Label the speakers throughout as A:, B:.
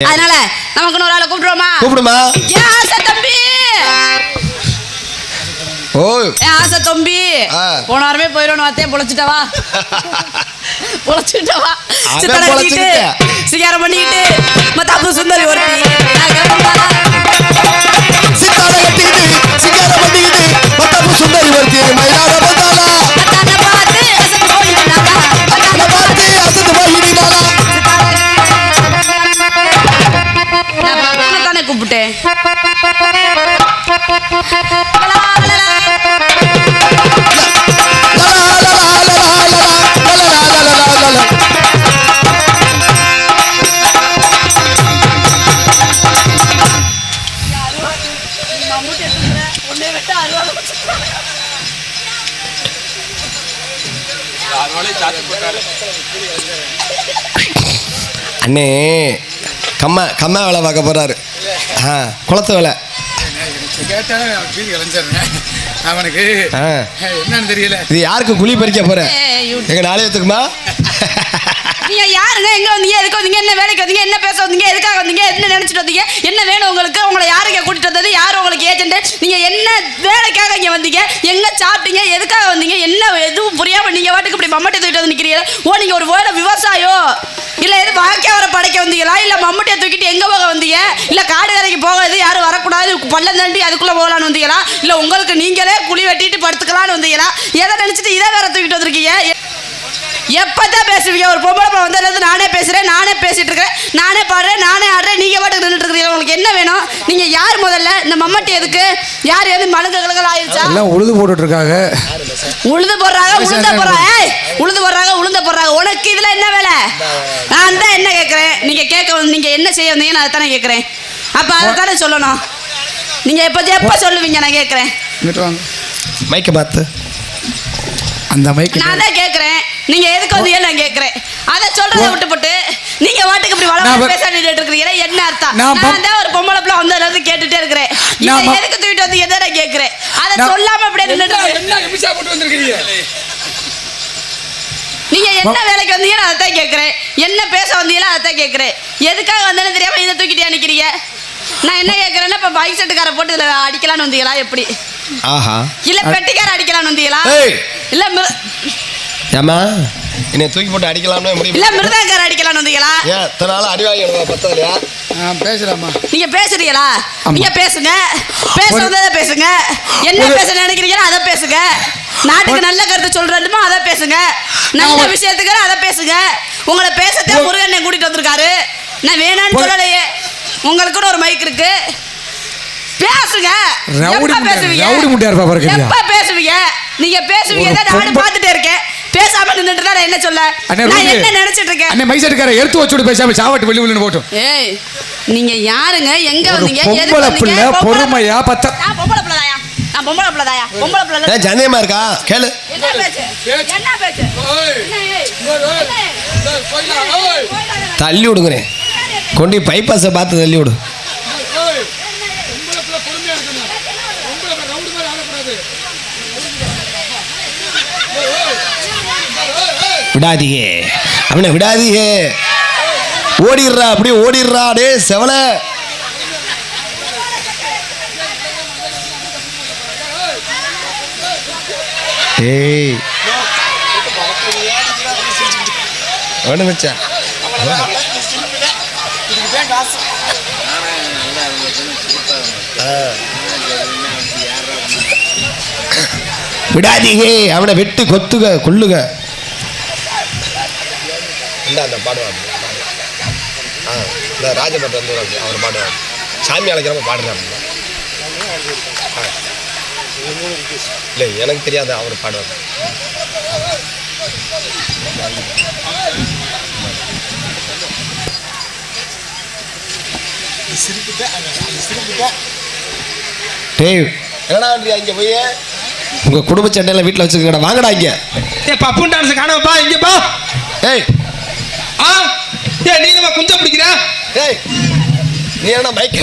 A: அதனால நமக்கு ஒரு ஆளை கூப்பிடுவோமா?
B: கூப்பிடுமா?
A: ஏன் ஆசை தம்பி.
B: ஓ.
A: ஏன் ஆசை தம்பி. போன வாரமே போயிடணும் வாத்தே பொழைச்சிட்டவா பொழைச்சிட்டவா சித்தனை கட்டிட்டு. சிகாரம் பண்ணிக்கிட்டு மத்தாப்பு சுந்தரி ஒருத்தி நான் கிளம்புமா?
B: சித்தாட கட்டிக்கிட்டு சிங்கார பண்ணிக்கிட்டு மத்தப்பு சுந்தரி ஒருத்தி மயிலாட
A: தானே கூப்பிட்டேன்.
B: அண்ணே கம்மா கம்மா வேலை பார்க்க போறாரு. ஆ குளத்து வேலை.
C: அவனுக்கு. என்னன்னு தெரியல.
B: இது யாருக்கு குழி பறிக்க போற?
A: ஏய், you-
B: எங்க நாளையத்துக்குமா
A: நீங்க யாருங்க? எங்க வந்தீங்க? எதுக்கு வந்தீங்க? என்ன வேலைக்கு வந்தீங்க? என்ன பேச வந்தீங்க? எதுக்காக வந்தீங்க? என்ன நினைச்சிட்டு வந்தீங்க? என்ன வேணும் உங்களுக்கு? உங்களை யாருங்க கூட்டிட்டு வந்தது? யார் உங்களுக்கு ஏஜென்ட் நீங்க என்ன வேலைக்காக இங்க வந்தீங்க? எங்க சாப்பிட்டீங்க? எதுக்காக வந்தீங்க? என்ன எதுவும் புரியாம நீங்க வாட்டுக்கு இப்படி மம்மட்டி தூக்கிட்டு வந்து நிக்கிறீங்க ஓ நீங்க ஒரு வேலை விவசாயம் இல்ல எது வாக்கிய வர படைக்க வந்தீங்களா? இல்ல மம்முட்டியை தூக்கிட்டு எங்க போக வந்தீங்க? இல்ல காடு கரைக்கு போகாது யாரும் வரக்கூடாது பள்ளம் தாண்டி அதுக்குள்ள போகலான்னு வந்தீங்களா? இல்ல உங்களுக்கு நீங்களே குழி வெட்டிட்டு படுத்துக்கலான்னு வந்தீங்களா? எதை நினைச்சிட்டு இதை வேற தூக்கிட்டு வந்திருக்கீங்க? எப்பதான் பேசுவீங்க? ஒரு பொம்பளை பிள்ளை வந்ததுலேருந்து நானே பேசுறேன் நானே பேசிட்டு இருக்கேன் நானே பாடுறேன் நானே ஆடுறேன். நீங்க பாட்டுக்கு நின்றுட்டு இருக்கீங்க உங்களுக்கு என்ன வேணும்? நீங்க யார் முதல்ல? இந்த மம்மட்டி எதுக்கு? யார் எது மழுங்க கிழங்கள் ஆயிருச்சா?
C: எல்லாம் உழுது போட்டுட்டு இருக்காங்க.
A: உழுது போடுறாங்க உளுந்த போடுறாங்க. ஏய், உழுது போடுறாங்க உளுந்த போடுறாங்க. உனக்கு இதுல என்ன வேலை? நான் தான் என்ன கேட்கறேன் நீங்க கேட்க வந்து- நீங்க என்ன செய்ய வந்தீங்கன்னு அதை தானே கேட்கறேன் அப்ப அதை தானே சொல்லணும். நீங்க எப்ப எப்ப சொல்லுவீங்க? நான் கேட்கறேன்
B: மைக்க பார்த்து
C: அந்த மைக்கு
A: நான் தான் கேட்கறேன் நீங்க எதுக்கு வந்தீங்க நான் கேட்கறேன் அதை சொல்றதை விட்டுப்புட்டு நீங்க வாட்டுக்கு இப்படி
C: நான்
A: வளர
C: வ-
A: பேச இருக்கீங்க என்ன அர்த்தம்?
C: நான்
A: தான் ஒரு பொம்பளை பிள்ளை வந்ததுல இருந்து கேட்டுட்டே இருக்கிறேன். இதை எதுக்கு தூக்கிட்டு வந்து எதை நான் கேட்கறேன் அதை சொல்லாம அப்படியே நின்னுட்டு.
C: என்ன எபிசா போட்டு வந்திருக்கீங்க
A: நீங்க என்ன வேலைக்கு வந்தீங்கன்னு அதை தான் கேட்கறேன் என்ன பேச வந்தீங்களோ அதை தான் கேட்கறேன் எதுக்காக வந்தேன்னு தெரியாம இதை தூக்கிட்டே நிக்கிறீங்க? நான் என்ன கேட்கறேன்னா இப்ப பைக் செட்டுக்கார போட்டு இதுல அடிக்கலாம்னு வந்தீங்களா எப்படி?
B: ஆஹா.
A: இல்ல பெட்டிக்கார அடிக்கலாம்னு வந்தீங்களா. இல்ல
B: ஏமா என்னை தூக்கி போட்டு அடிக்கலாம்னு முடியும்
A: இல்ல மிருதங்கார அடிக்கலாம்னு வந்தீங்களா?
B: ஏன் இத்தனை நாள் அடி வாங்கி எனக்கு பத்தலையா
C: பேசலாமா
A: நீங்க பேசுறீங்களா. நீங்க பேசுங்க. பேசுறத பேசுங்க. என்ன பேச நினைக்கிறீங்களோ அதை பேசுங்க. நாட்டுக்கு நல்ல கருத்து சொல்றதுமோ அதை பேசுங்க. நல்ல விஷயத்துக்கு அதை பேசுங்க. உங்களை பேசத்தே முருகன் கூட்டிட்டு வந்திருக்காரு. நான் வேணான்னு சொல்லலையே. உங்களுக்குன்னு ஒரு மைக் இருக்கு. பேசுங்க.
C: ரவுடி
A: பேசுவீங்க?
C: ரவுடி முட்டையா இருப்பா பாரு கரியா.
A: எப்ப பேசுவீங்க? நீங்க பேசுவீங்க. தான் நானும் பார்த்துட்டே இருக்கேன். பேசாம நின்னுட்டு நான் என்ன சொல்ல?
C: அண்ணே
A: நான். என்ன நினைச்சிட்டு இருக்கேன்?
C: அண்ணே மைசெட் இருக்காரு எடுத்து வச்சுட்டு பேசாம சாவட்டு வெளி வெளின்னு போட்டும்
A: ஏய் நீங்க யாருங்க? எங்க வந்தீங்க? எதுக்கு
C: பொம்பளை
A: வந்தீங்க?
C: பொறுமையா பத்த.
A: நான் பொம்பளை பிள்ளைதாயா? நான் பொம்பளை பிள்ளைதாயா? பொம்பளை பிள்ளை
B: ஏன் சந்தேகமா இருக்கா? கேளு.
A: என்ன பேச்சு? என்ன பேச்சு? ஏய்? ஏய்?
B: தள்ளி விடுங்கண்ணே. கொண்டு பைபாஸை பார்த்து தள்ளி விடு. விடாதீங்க. அவனை விடாதியே ஓடிடுறா அப்படியே ஓடிடுறா டே செவல. ஏய் ஒன்று மச்சான். விடாதீங்க. அவனை வெட்டு கொத்துக கொள்ளுக இந்த அந்த பாடுவார் ஆ இந்த ராஜபட் வந்து அவர் பாடுவார். சாமி அழைக்கிறப்ப பாடுறாரு. இல்லை எனக்கு தெரியாது அவர் பாடுவார். டேய் என்னடா இங்கே போய்? உங்கள் குடும்ப சண்டையில் வீட்டில் வச்சுக்கடா வாங்கடா இங்கே.
D: ஏ பப்புன் டான்ஸ் காணாமப்பா இங்க பா.
B: ஏய்
D: ஆ? ஏ நீ நம்ம குஞ்ச பிடிக்கிற?
B: ஏய் நீ என்ன பைக்க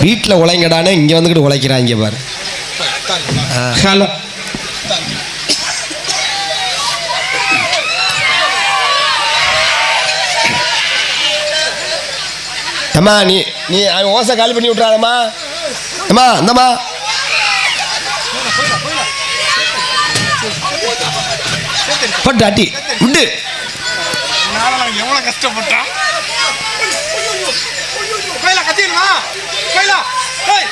B: வீட்டில் உழைங்கடானே இங்கே வந்துக்கிட்டு உழைக்கிறாங்க பாரு.
D: ஹலோ.
B: அம்மா நீ நீ அவன் ஓசை காலி பண்ணி விட்றாதம்மா அம்மா இந்தம்மா. பட்டு அட்டி விட்டு
D: எவ்வளவு கஷ்டப்பட்டான் கோயிலா கத்திடுமா கோயிலா ஏய்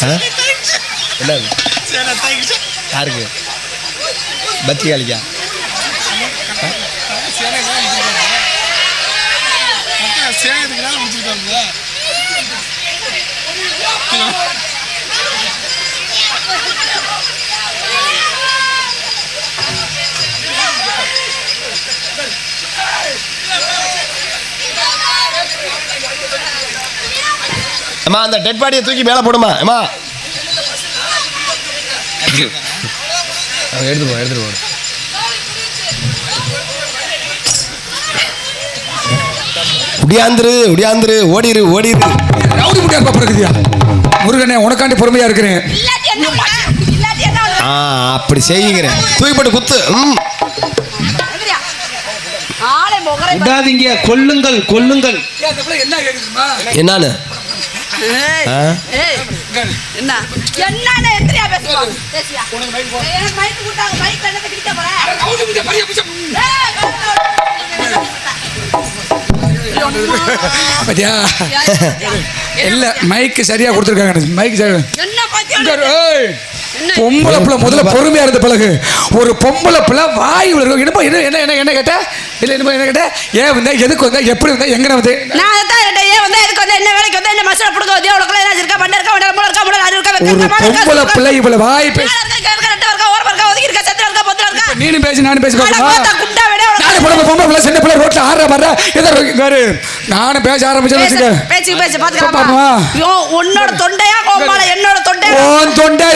B: ஆ? என்ன? யாருக்கு? பத்திரிகாலிக்கா
D: சேகத்துக்கு முடிச்சுக்கிட்டாங்க
B: அம்மா அந்த டெட் பாடியை தூக்கி மேலே போடுமா? அம்மா. எடுத்து போ எடுத்துட்டு போ. உடியாந்துரு உடியாந்துரு ஓடிரு ஓடிரு.
C: ரவுடி முடியாது பாப்பா இருக்குதியா முருகனே உனக்காண்டி பொறுமையா இருக்கிறேன்?
B: ஆ அப்படி செய்யுங்கிறேன் தூக்கி போட்டு குத்து. ம்.
D: விடாதீங்க கொல்லுங்கள் கொல்லுங்கள்.
B: என்னான்னு?
A: என்ன? பேசியா எனக்கு மைக் மைக் கிட்ட
C: பாத்தியா? இல்ல மைக்கு சரியா கொடுத்துருக்காங்க. மைக் சரி.
A: என்ன பத்தி
C: இங்க இரு, ஏய்.
A: என்ன?
C: பொம்பளை பிள்ளை முதல்ல பொறுமையா இருந்த பிறகு ஒரு பொம்பளை பிள்ளை வாய் என்னப்பா என்ன என்ன என்ன என்ன கேட்ட? இல்ல என்ன கேட்ட ஏன் வந்த எதுக்கு வந்த எப்படி வந்த எங்க வந்து?
A: நான் கேட்டேன், ஏன் வந்து எதுக்கு வந்து என்ன வேலைக்கு வந்து என்ன மசாலா புடுங்க வந்து உனக்குள்ள என்ன இருக்கா? பண்ண இருக்கா? உடம்பு இருக்கா? முடல் அது இருக்கா?
C: ஒரு பொம்பளை பிள்ளை இவ்வளவு வாய் பேச. நீனும் பேசி நானும் பேசி
A: அட போத்தா, உனக்கு.
C: நானும் பொம்பளை பிள்ளை சின்ன பிள்ளை ரோட்ல ஆடுற மாதிரி ஏதோ பாரு நானும் பேச ஆரம்பிச்சேன்னு
A: பேசு,
C: வச்சுக்க
A: பேச்சு,
C: பாப்போமா?
A: பாத்துக்கலாமா? ஐயோ, உன்னோட தொண்டையா கோமாள என்னோட தொண்டையா
C: ஓன் தொண்டை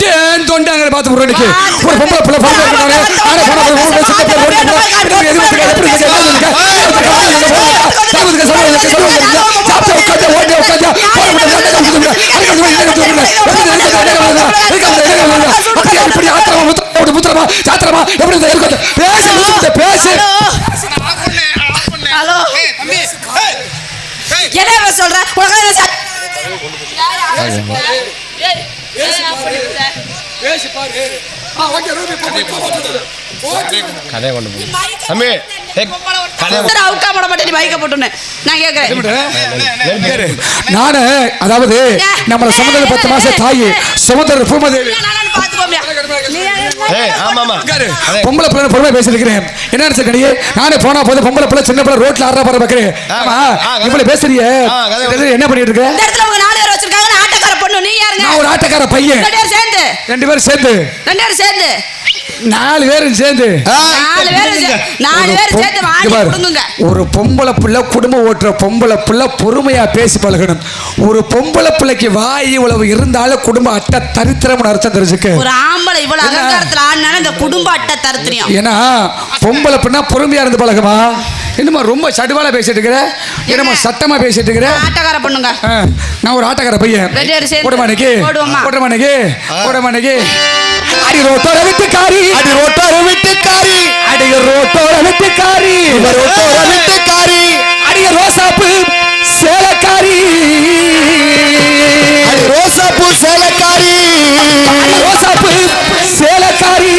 C: டேன் தொண்டைங்கிற பார்த்து முருகனுக்கு ஒரு பொம்பளை பிள்ளை பொம்பளை பிள்ளை ஆனா பிள்ளை பொம்பளை சின்ன பிள்ளை ரோட்ல போய் எது எப்படி எப்படி எப்படி சாப்பிட்டு உட்காந்து ஓடி உட்காந்து இப்படி ஆத்திரமா முத்திரமா முத்திரமா சாத்திரமா எப்படி இருக்கும்
B: கதையை கொண்டு போ தம்பி ஏய், கதையை
A: சரி, அவுக்கா போட மாட்டேன் நீ பைக்க போட்டுன்னு. நான் கேட்கிறேன்
C: நானு அதாவது நம்மளை சுமந்தது பத்து மாசம் தாயி சுமந்தது பூமதேவி. பொம்பளை பிள்ளை பொறுமை பேசிருக்கிறேன் என்ன நினைச்சக்கடி நானே போனா போது பொம்பளை பிள்ளை சின்ன பிள்ளை ரோட்ல ஆடுற பாரு பாக்குறேன். ஆமா. இவ்வளவு என்ன பண்ணிட்டு இருக்க?
A: நான்
C: ஒரு ஆட்டக்கார பையன்.
A: ரெண்டு பேரும் சேர்ந்து.
C: ரெண்டு பேரும் சேர்ந்து.
A: ரெண்டு பேரும் சேர்ந்து.
C: நாலு பேரும் சேர்ந்து.
A: நாலு பேரும் நாலு பேரும் சேர்ந்து வாங்கி. கொடுங்க
C: ஒரு பொம்பளை பிள்ளை குடும்பம் ஓட்டுற பொம்பளை பிள்ளை பொறுமையா பேசி பழகணும். ஒரு பொம்பளை பிள்ளைக்கு வாய் இவ்வளவு இருந்தாலும் குடும்ப அட்டை தரித்திரம்னு அர்த்தம் தெரிஞ்சுக்க.
A: ஒரு ஆம்பளை இவ்வளவு? அகங்காரத்துல ஆடினாலும் இந்த குடும்ப அட்டை தருத்திரியம்
C: ஏன்னா பொம்பளை பின்னா பொறுமையா இருந்து பழகுமா? என்னமா ரொம்ப சடுவால பேசிட்டு இருக்கிற? என்னமா சத்தமா பேசிட்டு இருக்கிற?
A: ஆட்டக்கார பொண்ணுங்க.
C: நான் ஒரு ஆட்டக்கார பையன். போடுமானிக்கு? போடுமானிக்கு போடுமானிக்கு அடி ரோட்டோர விட்டுக்காரி.
B: அடி ரோட்டோர விட்டுக்காரி.
C: அடி ரோட்டோர விட்டுக்காரி.
B: ரோட்டோர விட்டுக்காரி.
C: அடிய ரோசாப்பு சேலக்காரி.
B: அடி ரோசாப்பூ சேலக்காரி.
C: அடி ரோசாப்பு சேலக்காரி.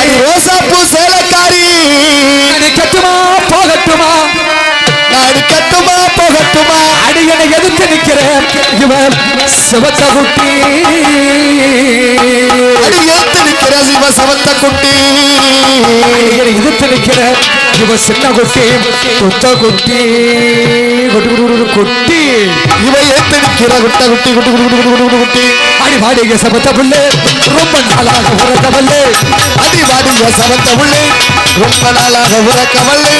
B: அடி ரோசாப்பூ
C: இவன் சிவத்த குட்டி.
B: அடி ஏத்து நிக்கிற சிவ சவத்த குட்டி.
C: எதிர்த்து நிற்கிறேன் இவன் சின்ன குட்டி குத்த குட்டி. குட்டி குட்டி
B: இவ ஏத்து நிக்கிற குட்ட குட்டி குட்டி குட்டி குட்டி குட்டி குட்டி
C: அடி வாடிக சபத்த புள்ளே ரொம்ப நாளாக புள்ளே
B: அடி வாடிய சவத்த உள்ளே ரொம்ப நாளாக உறக்கவல்லே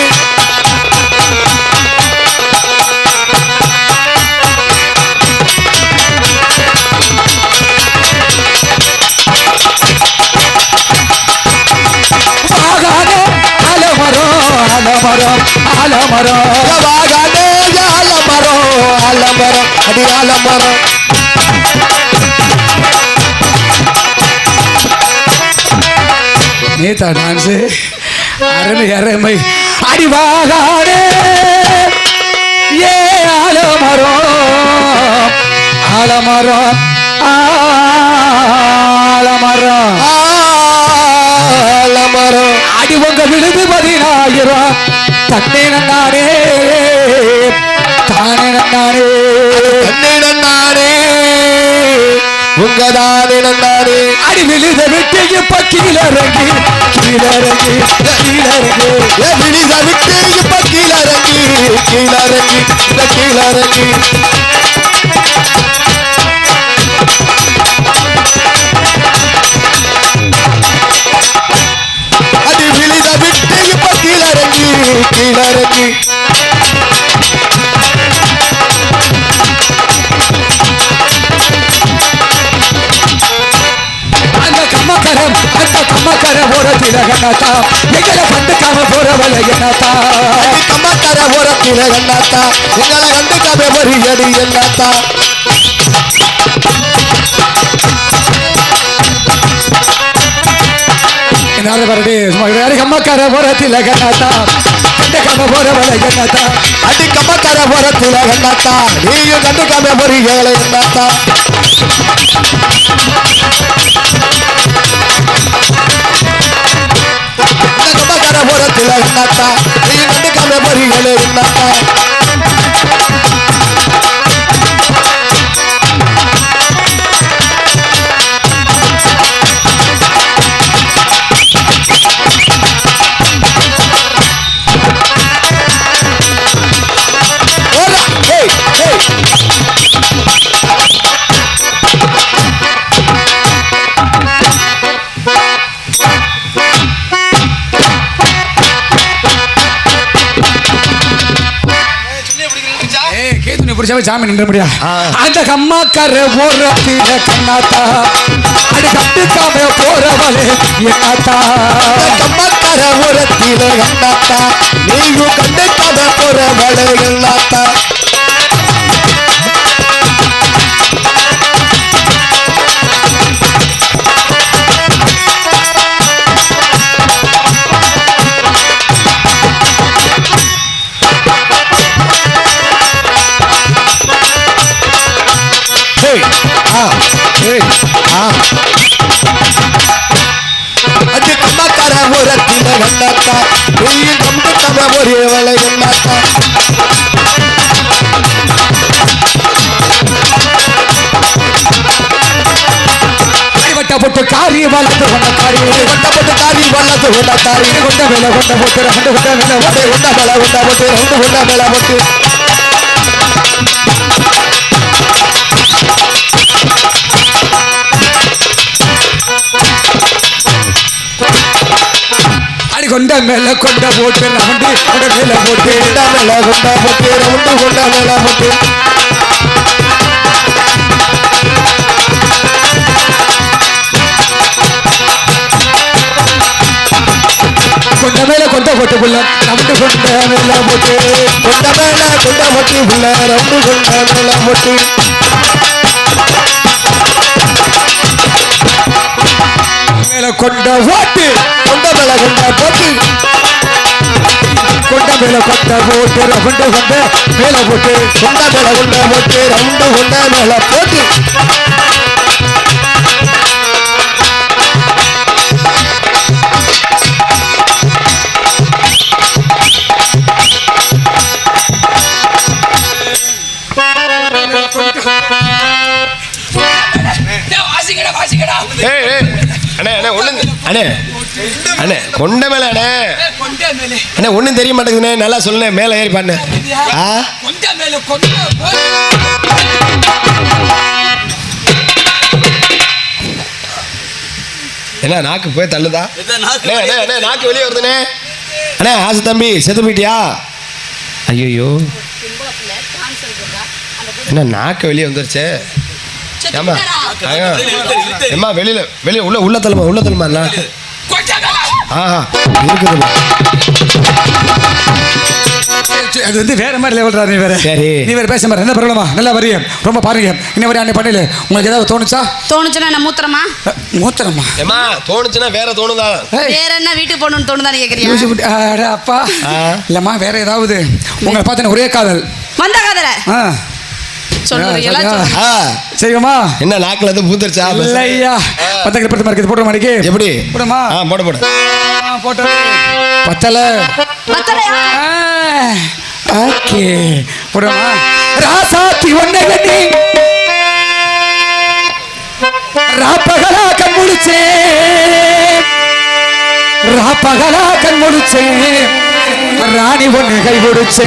C: அலமரம்
B: வாகாடே ஆலமரம் ஆலமரம் அடி ஆலமரம்
C: நேத்தா டான்ஸு. அருமை அருமை. அடிவாகாடே ஏ ஆலமரம் ஆலமரம் ஆலமரம்
B: ஆலமரம்
C: அடி உங்க விழுது பதினாயிரம். தன்னே நன்னானே தானே நன்னானே
B: கண்ணிடம் நானே உங்கதானே நானே
C: அடி விழுத விட்டு இப்ப கீழறங்கி கீழறங்கி கீழறங்கி
B: விழித விட்டு இப்ப கீழறங்கி கீழறங்கி கீழறங்கி கீழறங்கி
C: அந்த கம்மக்கரம் அந்த கம்மக்கரம் ஒரு திலகனாத்தா எங்களை கண்டுக்காம போறவள என்னத்தா
B: அடி கம்மத்தர ஓரத்தில என்னாத்தா உங்களை கண்டுக்காம ஒரு அடி என்னாத்தா
C: என்னால வரடி. சும்மா யாரு கம்மக்கர ஒரு திலகனாத்தா கண்டுக்காம போறவள என்னத்தா
B: அடி கம்மத்தர ஓரத்தில என்னாத்தா நீயும் கண்டுக்காம ஒரு ஏழை என்னாத்தா. இந்த கம்மத்தர ஓரத்தில என்னாத்தா நீயும் கண்டுக்காம ஒரு ஏழை என்னாத்தா.
C: புடிச்சாவே சாமி நின்ற முடியா. அந்த கம்மாக்கர தில கண்ணாத்தா. அடி கண்டுக்காம போறவளே என்னத்தா?
B: கம்மத்தர ஓரத்தில என்னாத்தா? நீயும் கண்டுக்காம போற வளை அது கம்மாக்கார ஓரத்தில என்னாத்தா நீயும் கண்டுக்காம ஒரு வளை
C: அடிவட்ட போட்டு காரி வளர்த்து கொண்ட காரி.
B: கொண்டப்பட்டு தாரி வல்லது கொண்ட தாரி
C: கொண்ட வேலை கொண்ட போட்டு ரெண்டு கொண்ட வேலை
B: ஒட்டை கொண்ட மேல கொண்ட போட்டு ரெண்டு கொண்ட மேல போட்டு.
C: கொண்ட மேல கொண்ட போட்டு ரவுண்டு கொண்ட மேல போட்டு.
B: கொண்ட மேல கொண்ட போட்டு ரெண்டு கொண்ட மேல போட்டு.
C: கொண்ட மேல கொண்ட போட்டு புள்ள ரவுண்டு கொண்ட மேல போட்டு.
B: கொண்ட மேல கொண்ட போட்டு புள்ள ரெண்டு கொண்ட மேல போட்டு.
C: கொண்ட ஓட்டு
B: கொண்ட மேல கொண்ட போட்டு.
C: கொண்ட மேல கொண்ட போட்டு ரவுண்டு கொண்ட மேல போட்டு
B: கொண்ட மேல கொண்ட போட்டு ரெண்டு கொண்ட மேல போட்டு. ஏய் ஏய். அண்ணே அண்ணே ஒண்ணு அண்ணே அண்ணே கொண்ட மேல அண்ணே. அண்ணே ஒண்ணும் தெரிய மாட்டேங்குதுண்ணே. நல்லா சொல்லுண்ணே. மேலே ஏறி பாண்ணே ஆ? என்ன நாக்கு போய் தள்ளுதா? அண்ணே அண்ணே அண்ணே நாக்கு வெளியே வருதுண்ணே. அண்ணே ஆசை தம்பி செத்து போயிட்டியா? ஐயோ என்ன நாக்கு வெளியே வந்துருச்சே. ஏமா ஏமா வெளியில வெளியே உள்ள உள்ள தள்ளுமா உள்ள தள்ளுமா நாக்கு ஆஹா இருக்குதுமா
C: சரி, சரி, அது வந்து வேற மாதிரி லெவல்ரா நீ வேற.
B: சரி.
C: நீ வேற பேச மாதிரி என்ன ப்ராப்ளமா நல்லா வரிய. ரொம்ப பாருங்க. இன்ன வரையும் அன்னை பண்ணல உங்களுக்கு ஏதாவது தோணுச்சா?
A: தோணுச்சுன்னா என்ன மூத்திரமா?
C: மூத்திரமா?
B: ஏமா தோணுச்சுன்னா வேற தோணுதா?
A: வேற என்ன வீட்டுக்கு போகணும்னு
C: விட்டு- அட அப்பா. இல்லம்மா வேற ஏதாவது? உங்களை பார்த்தேன் ஒரே காதல்.
A: வந்த கதற
B: என்ன நாக்குல இருந்து பூத்துருச்சா?
C: இல்லையா. பத்தங்களை பத்து மார்க்கு போடுற மாடிக்கு
B: எப்படி?
C: போடுமா?
B: ஆ போட போட.
C: போட்டு. பத்தல.
A: பத்தலையா?
C: ஓகே. போடுமா? ராசாத்தி ஒன்னை கண்ணி ராப்பகலா கண் முழிச்சே. ராப்பகலா கண் முழிச்சே. ராணி ஒண்ணு கை முடிச்சே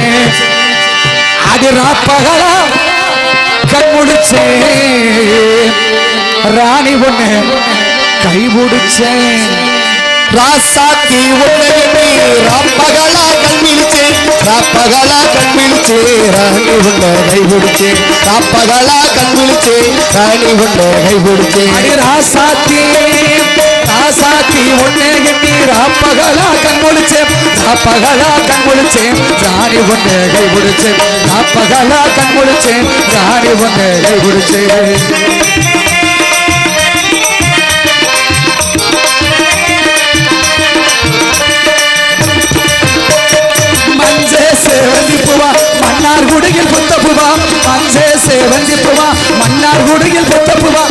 C: அது ராப்பகலா. கண் முழிச்சே ராணி ஒண்ணு கை முடிச்சேன்
B: ராசாத்தி உன்னை ராப்பகலா கண்மிழிச்சே ராப்பகலா கண்மிழிச்சே ராணி உன்னை கைபிடிச்சே ராப்பகலா கண்மிழிச்சே ராணி உன்னை கைபிடிச்சே
C: அடி ராசாத்தி ராசாத்தி உன்னே எண்ணி ராப்பகலா கண் முழிச்சேன் ராப்பகலா கண் முழிச்சேன் ராணி உன்னே கை முடிச்சேன் ராப்பகலா கண் முழிச்சேன் ராணி உன்னே கை முடிச்சேன் மஞ்சே மன்னார் குடியில் புத்த பூவா மஞ்சே சேவந்தி பூவா மன்னார் குடியில் புத்த பூவா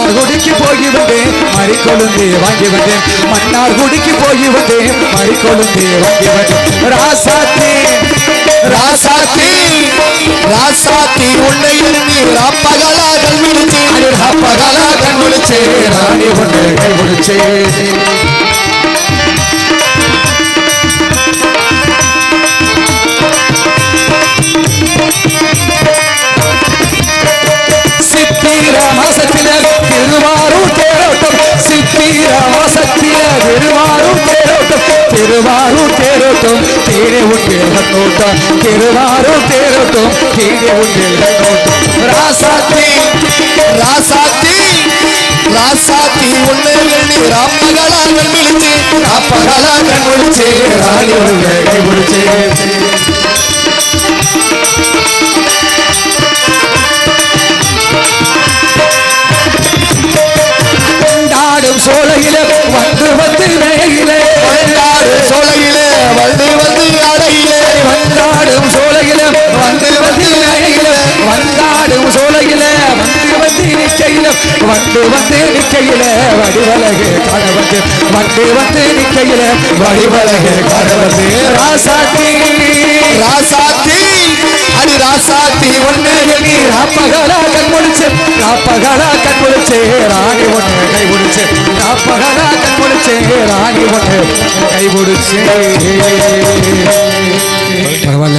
C: மன்னார் குடிக்கு போய் வந்தேன் மறிக்கொழுந்து வாங்கி வந்தேன் மன்னார் குடிக்கு போய் வந்தேன் மறிக்கொழுந்து வாங்கி வந்தேன் ராசாத்தி
B: ராசாத்தி ராசாத்தி உன்னை எண்ணி ராப்பகலா கண்மிழிச்சே
C: அடி ராப்பகலா ராணி ஒன்று கை திருவாரூர் தேரோட்டம் கீழே உண்டில் கண்ணோட்டம் திருவாரூர் தேரோட்டம் கீழே உண்டில் கண்ணோட்டம் ராசாத்தி
B: ராசாத்தி ராசாத்தி உன்னை எண்ணி ராப்பகலா கண்மிழிச்சே ராப்பகலா கண்மிழிச்சே ராணி உன்னை கைபிடிச்சே
C: கொண்டாடும் சோலையில வந்து வந்து வந்து வந்து நிக்கையில வடிவலகு கடவுள். ராசாத்தி
B: ராசாத்தி அடி ராசாத்தி
C: ஒன்னு எண்ணி ராப்பகலா கண் முடிச்சு ராப்பகலா கண் முடிச்சு ராணி ஒன்று கை முடிச்சு. ராப்பகலா கண் முடிச்சு ராணி ஒன்று கை முடிச்சு. பரவாயில்ல.